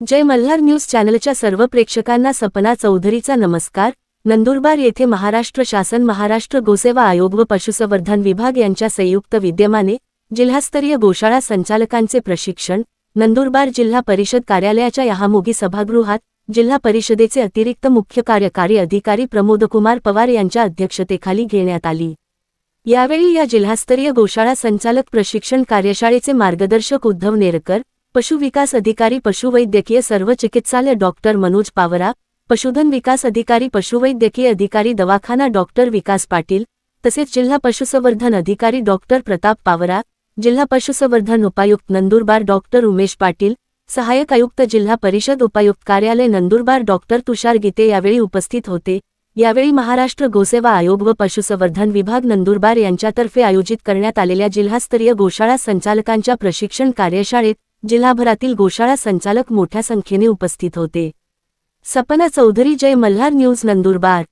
जय Malhar news चॅनलच्या सर्व प्रेक्षकांना सपना चौधरीचा नमस्कार. नंदुरबार येथे महाराष्ट्र शासन महाराष्ट्र गोसेवा आयोग व पशुसंवर्धन विभाग यांच्या संयुक्त विद्यमाने जिल्हास्तरीय गोशाळा संचालकांचे प्रशिक्षण नंदुरबार जिल्हा परिषद कार्यालयाच्या यहामोगी सभागृहात जिल्हा परिषदेचे अतिरिक्त मुख्य कार्यकारी अधिकारी प्रमोदकुमार पवार यांच्या अध्यक्षतेखाली घेण्यात आली. यावेळी या जिल्हास्तरीय गोशाळा संचालक प्रशिक्षण कार्यशाळेचे मार्गदर्शक उद्धव नेरकर पशुविकास अधिकारी पशुवैद्यकीय सर्व चिकित्सालय डॉक्टर मनोज पावरा पशुधन विकास अधिकारी पशुवैद्यकीय अधिकारी दवाखाना डॉक्टर विकास पाटील तसेच जिल्हा पशुसंवर्धन अधिकारी डॉक्टर प्रताप पावरा जिल्हा पशुसंवर्धन उपायुक्त नंदुरबार डॉक्टर उमेश पाटील सहाय्यक आयुक्त जिल्हा परिषद उपायुक्त कार्यालय नंदुरबार डॉक्टर तुषार गीते यावेळी उपस्थित होते. यावेळी महाराष्ट्र गोसेवा आयोग व पशुसंवर्धन विभाग नंदुरबार यांच्यातर्फे आयोजित करण्यात आलेल्या जिल्हास्तरीय गोशाळा संचालकांच्या प्रशिक्षण कार्यशाळेत जिल्हाभरातील गोशाळा संचालक मोठ्या संख्येने उपस्थित होते. सपना चौधरी जय मल्हार न्यूज नंदुरबार.